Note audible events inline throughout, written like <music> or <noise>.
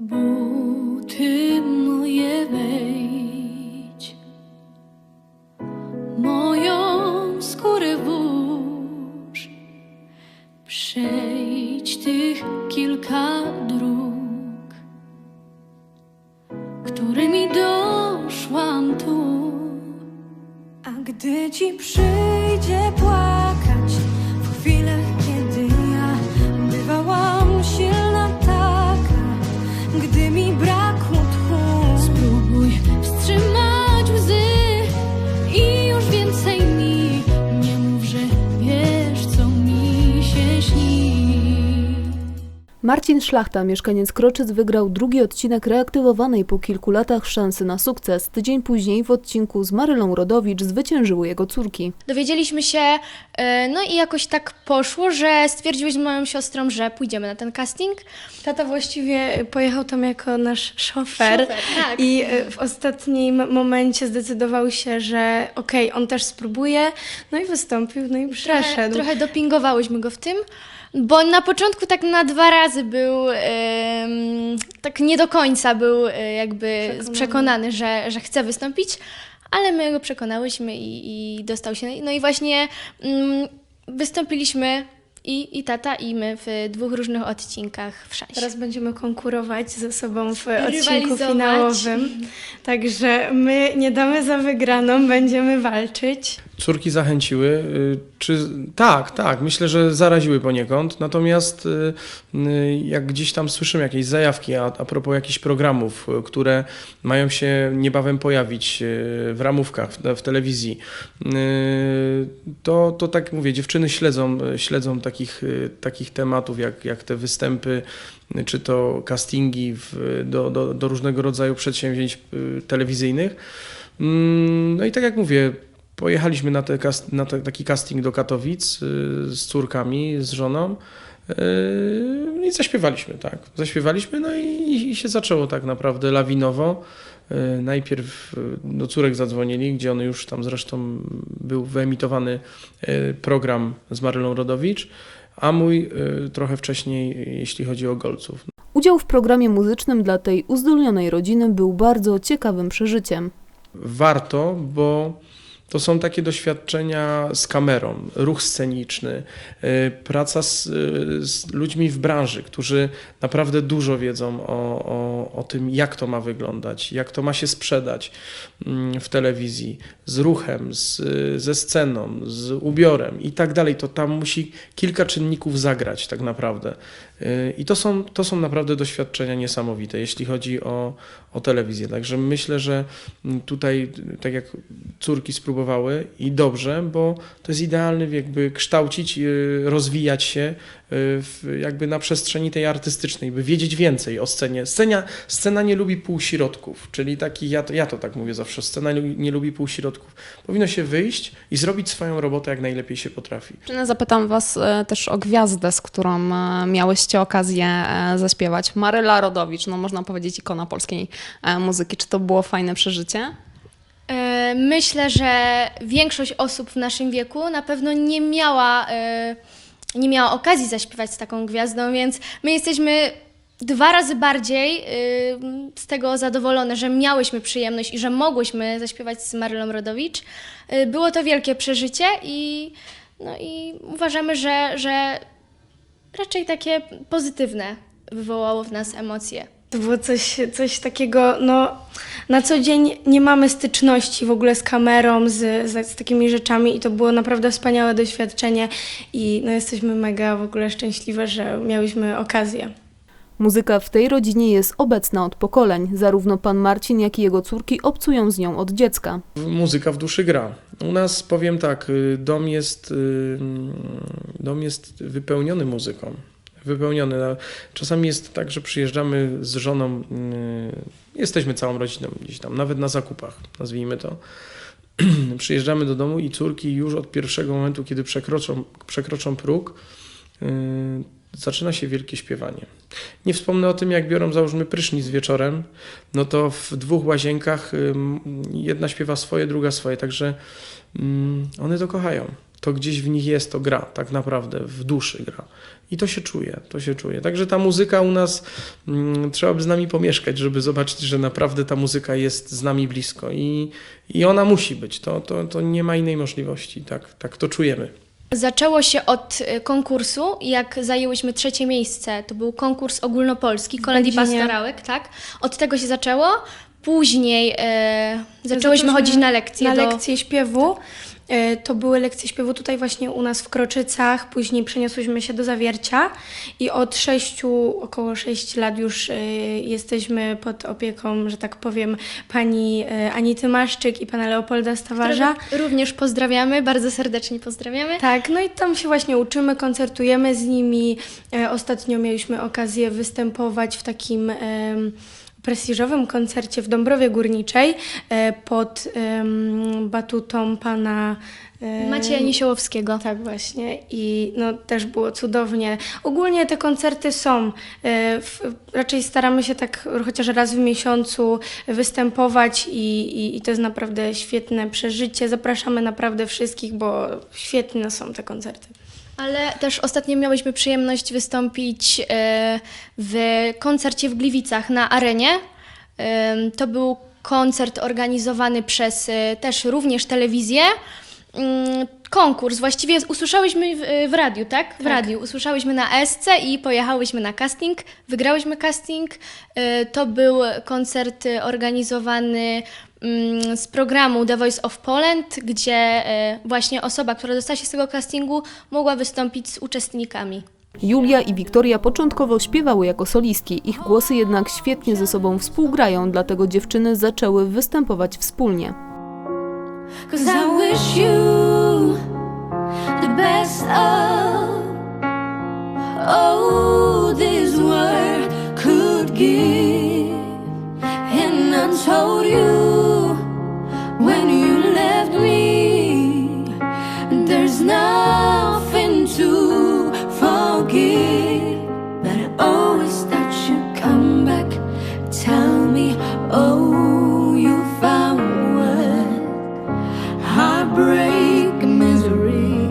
Buty moje wejdź, moją skórę włóż, przejdź tych kilka dróg, którymi doszłam tu. A gdy ci przyjdzie płakać Marcin Szlachta, mieszkaniec Kroczyc, wygrał drugi odcinek reaktywowanej po kilku latach szansy na sukces. Tydzień później w odcinku z Marylą Rodowicz zwyciężyły jego córki. Dowiedzieliśmy się, no i jakoś tak poszło, że stwierdziłeś z moją siostrą, że pójdziemy na ten casting. Tata właściwie pojechał tam jako nasz szofer, Szofer, tak. i y, w ostatnim momencie zdecydował się, że okej, on też spróbuje, no i wystąpił, no i Trochę, przeszedł. trochę dopingowałyśmy go w tym, bo na początku tak na dwa razy był, tak nie do końca był e, jakby Przekonany. przekonany, że, że chce wystąpić, ale my go przekonałyśmy i, i dostał się. No i właśnie mm, wystąpiliśmy i, i tata, i my w dwóch różnych odcinkach w szansie. Teraz będziemy konkurować ze sobą w odcinku finałowym. Także my nie damy za wygraną, będziemy walczyć. Córki zachęciły. y, Czy tak, tak, myślę, że zaraziły poniekąd. Natomiast y, y, jak gdzieś tam słyszymy jakieś zajawki a, a propos jakichś programów, które mają się niebawem pojawić w ramówkach, w, w telewizji, to, to tak mówię, dziewczyny śledzą, śledzą takich, y, takich tematów jak, jak te występy, czy to castingi w, do, do, do różnego rodzaju przedsięwzięć y, telewizyjnych. Mm, No i tak jak mówię, pojechaliśmy na, te, na te, taki casting do Katowic y, z córkami, z żoną y, i zaśpiewaliśmy, tak. Zaśpiewaliśmy, no i, i się zaczęło tak naprawdę lawinowo. Y, Najpierw do córek zadzwonili, gdzie one już tam zresztą był wyemitowany y, program z Marylą Rodowicz, a mój trochę wcześniej, jeśli chodzi o Golców. Udział w programie muzycznym dla tej uzdolnionej rodziny był bardzo ciekawym przeżyciem. warto, bo to są takie doświadczenia z kamerą, ruch sceniczny, y, praca z, y, z ludźmi w branży, którzy naprawdę dużo wiedzą o, o, o tym, jak to ma wyglądać, jak to ma się sprzedać mm, w telewizji, z ruchem, z, ze sceną, z ubiorem i tak dalej. To tam musi kilka czynników zagrać tak naprawdę. Y, I to są, to są naprawdę doświadczenia niesamowite, jeśli chodzi o, o telewizję. Także myślę, że tutaj, tak jak córki spróbowały i dobrze, bo to jest idealny wiek, by kształcić, y, rozwijać się y, w, jakby na przestrzeni tej artystycznej, by wiedzieć więcej o scenie. Scena, scena nie lubi półśrodków, czyli taki, ja to, ja to tak mówię zawsze, scena nie, lubi półśrodków. Powinno się wyjść i zrobić swoją robotę jak najlepiej się potrafi. Zapytam Was e, też o gwiazdę, z którą e, miałyście okazję e, zaśpiewać. Maryla Rodowicz, no można powiedzieć ikona polskiej muzyki. Czy to było fajne przeżycie? E, Myślę, że większość osób w naszym wieku na pewno nie miała, e, nie miała okazji zaśpiewać z taką gwiazdą, więc my jesteśmy dwa razy bardziej e, z tego zadowolone, że miałyśmy przyjemność i że mogłyśmy zaśpiewać z Marylą Rodowicz. Było to wielkie przeżycie i, no i uważamy, że, że raczej takie pozytywne wywołało w nas emocje. To było coś, coś takiego, no na co dzień nie mamy styczności w ogóle z kamerą, z, z, z takimi rzeczami i to było naprawdę wspaniałe doświadczenie i no, jesteśmy mega w ogóle szczęśliwe, że miałyśmy okazję. Muzyka w tej rodzinie jest obecna od pokoleń. Zarówno pan Marcin, jak i jego córki obcują z nią od dziecka. Muzyka w duszy gra. U nas powiem tak, y, dom jest, y, dom jest wypełniony muzyką. Wypełniony. Czasami jest tak, że przyjeżdżamy z żoną, y, jesteśmy całą rodziną gdzieś tam, nawet na zakupach, nazwijmy to. <clears throat> Przyjeżdżamy do domu i córki już od pierwszego momentu, kiedy przekroczą, przekroczą próg, y, zaczyna się wielkie śpiewanie. Nie wspomnę o tym, jak biorą, załóżmy, prysznic wieczorem, no to w dwóch łazienkach jedna śpiewa swoje, druga swoje, także one to kochają. To gdzieś w nich jest, to gra, tak naprawdę, w duszy gra. I to się czuje, to się czuje. Także ta muzyka u nas, mm, trzeba by z nami pomieszkać, żeby zobaczyć, że naprawdę ta muzyka jest z nami blisko i, i ona musi być, to, to, to nie ma innej możliwości, tak, tak to czujemy. Zaczęło się od y, konkursu, jak zajęłyśmy trzecie miejsce. To był konkurs ogólnopolski, kolęd i Będzinie. pastorałek, tak? Od tego się zaczęło. Później e, zaczęłyśmy Zaczęłyśmy chodzić na lekcje. na do... lekcje śpiewu. E, To były lekcje śpiewu tutaj właśnie u nas w Kroczycach, później przeniosłyśmy się do Zawiercia i od sześciu, około 6 lat już e, jesteśmy pod opieką, że tak powiem, pani e, Anity Maszczyk i pana Leopolda Stawarza. Również pozdrawiamy, bardzo serdecznie pozdrawiamy. Tak, no i tam się właśnie uczymy, koncertujemy z nimi. Ostatnio mieliśmy okazję występować w takim prestiżowym koncercie w Dąbrowie Górniczej e, pod batutą pana e, Macieja Niesiołowskiego. tak, właśnie. I no, też było cudownie. Ogólnie te koncerty są. e, W, raczej staramy się tak chociaż raz w miesiącu występować i, i, i to jest naprawdę świetne przeżycie. Zapraszamy naprawdę wszystkich, bo świetne są te koncerty. Ale też ostatnio miałyśmy przyjemność wystąpić e, w koncercie w Gliwicach na arenie. Em, To był koncert organizowany przez e, też również telewizję. Mm, Konkurs, właściwie usłyszałyśmy w, w radiu, tak? W Tak. radiu. Usłyszałyśmy na ESC i pojechałyśmy na casting. Wygrałyśmy casting. E, To był koncert e, organizowany z programu The Voice of Poland, gdzie e, właśnie osoba, która dostała się z tego castingu, mogła wystąpić z uczestnikami. Julia i Wiktoria początkowo śpiewały jako solistki, ich głosy jednak świetnie ze sobą współgrają, dlatego dziewczyny zaczęły występować wspólnie. Cause I there's nothing to forgive. But I always thought you'd come back, tell me, oh, you found what heartbreak misery.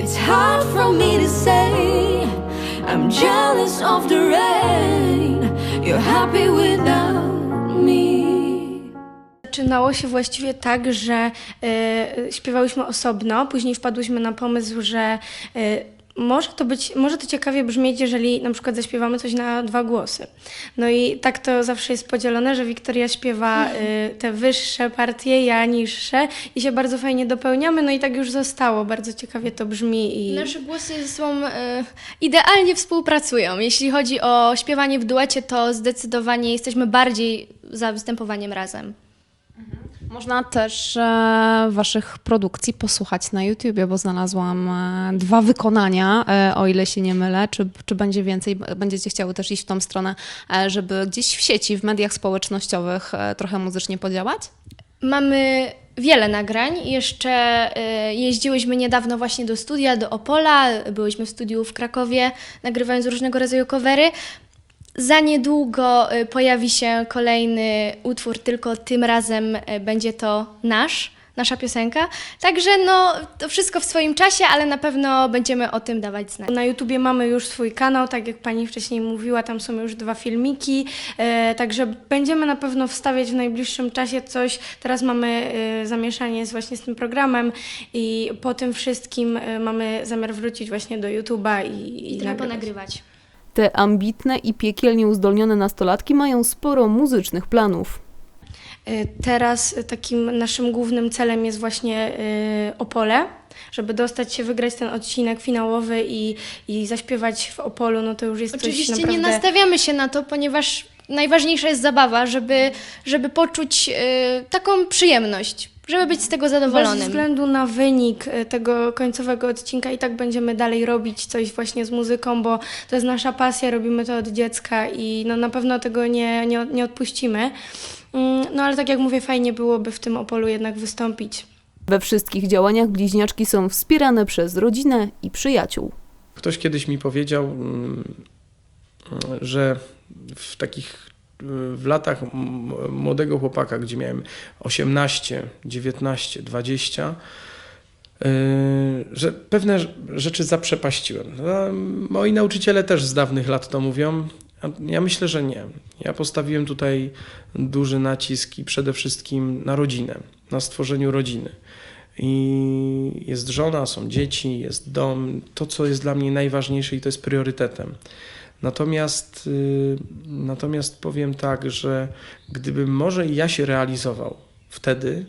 It's hard for me to say. I'm jealous of the rain. You're happy without me. Zaczynało się właściwie tak, że e, śpiewałyśmy osobno, później wpadłyśmy na pomysł, że e, może to być, może to ciekawie brzmieć, jeżeli na przykład zaśpiewamy coś na dwa głosy. No i tak to zawsze jest podzielone, że Wiktoria śpiewa e, te wyższe partie, ja niższe i się bardzo fajnie dopełniamy, no i tak już zostało. Bardzo ciekawie to brzmi i Nasze głosy ze sobą e, idealnie współpracują. Jeśli chodzi o śpiewanie w duecie, to zdecydowanie jesteśmy bardziej za występowaniem razem. Można też e, waszych produkcji posłuchać na YouTubie, bo znalazłam e, dwa wykonania, e, o ile się nie mylę. Czy, czy będzie więcej? Będziecie chciały też iść w tą stronę, żeby gdzieś w sieci, w mediach społecznościowych trochę muzycznie podziałać? Mamy wiele nagrań. Jeszcze jeździłyśmy niedawno właśnie do studia, do Opola. Byłyśmy w studiu w Krakowie, nagrywając różnego rodzaju covery. Za niedługo e, pojawi się kolejny utwór, tylko tym razem e, będzie to nasz, nasza piosenka. Także no, to wszystko w swoim czasie, ale na pewno będziemy o tym dawać znać. Na YouTubie mamy już swój kanał, tak jak pani wcześniej mówiła, tam są już dwa filmiki, e, także będziemy na pewno wstawiać w najbliższym czasie coś. Teraz mamy e, zamieszanie z właśnie z tym programem i po tym wszystkim e, mamy zamiar wrócić właśnie do YouTube'a i, I nagrywać. ponagrywać. Te ambitne i piekielnie uzdolnione nastolatki mają sporo muzycznych planów. E, Teraz e, takim naszym głównym celem jest właśnie e, Opole, żeby dostać się, wygrać ten odcinek finałowy i, i zaśpiewać w Opolu, no to już jest Oczywiście coś naprawdę... nie nastawiamy się na to, ponieważ najważniejsza jest zabawa, żeby, żeby poczuć y, taką przyjemność, żeby być z tego Bez zadowolonym. względu na wynik e, tego końcowego odcinka i tak będziemy dalej robić coś właśnie z muzyką, bo to jest nasza pasja, robimy to od dziecka i no na pewno tego nie, nie, nie odpuścimy. Mm, No ale tak jak mówię, fajnie byłoby w tym Opolu jednak wystąpić. We wszystkich działaniach bliźniaczki są wspierane przez rodzinę i przyjaciół. Ktoś kiedyś mi powiedział, mm, że w takich w latach młodego chłopaka, gdzie miałem 18, 19, 20, Yy, że pewne rz- rzeczy zaprzepaściłem. No, moi nauczyciele też z dawnych lat to mówią. Ja myślę, że nie. Ja postawiłem tutaj duży nacisk i przede wszystkim na rodzinę, na stworzeniu rodziny. I jest żona, są dzieci, jest dom. To, co jest dla mnie najważniejsze i to jest priorytetem. Natomiast, yy, natomiast powiem tak, że gdybym może ja się realizował wtedy,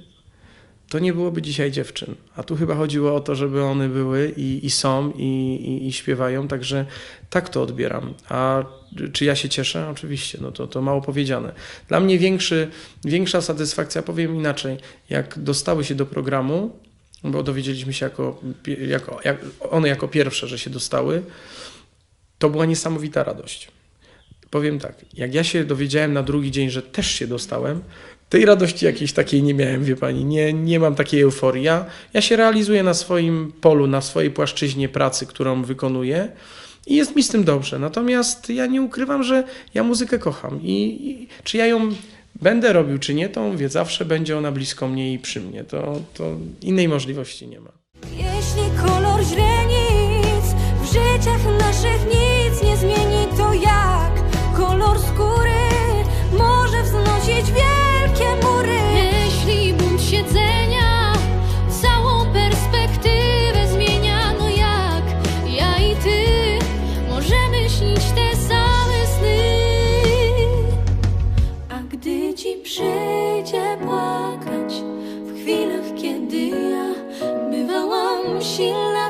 to nie byłoby dzisiaj dziewczyn. A tu chyba chodziło o to, żeby one były i, i są i, i, i śpiewają, także tak to odbieram. A czy ja się cieszę? Oczywiście, no to, to mało powiedziane. Dla mnie większy, większa satysfakcja, powiem inaczej, jak dostały się do programu, bo dowiedzieliśmy się jako, jako jak, one jako pierwsze, że się dostały, to była niesamowita radość. Powiem tak, jak ja się dowiedziałem na drugi dzień, że też się dostałem, tej radości jakiejś takiej nie miałem, wie pani, nie, nie mam takiej euforii. Ja, ja się realizuję na swoim polu, na swojej płaszczyźnie pracy, którą wykonuję i jest mi z tym dobrze. Natomiast ja nie ukrywam, że ja muzykę kocham i, i czy ja ją będę robił, czy nie, to mówię, zawsze będzie ona blisko mnie i przy mnie. To, to innej możliwości nie ma. Jeśli kolor źrenic w życiach naszych nie 醒了。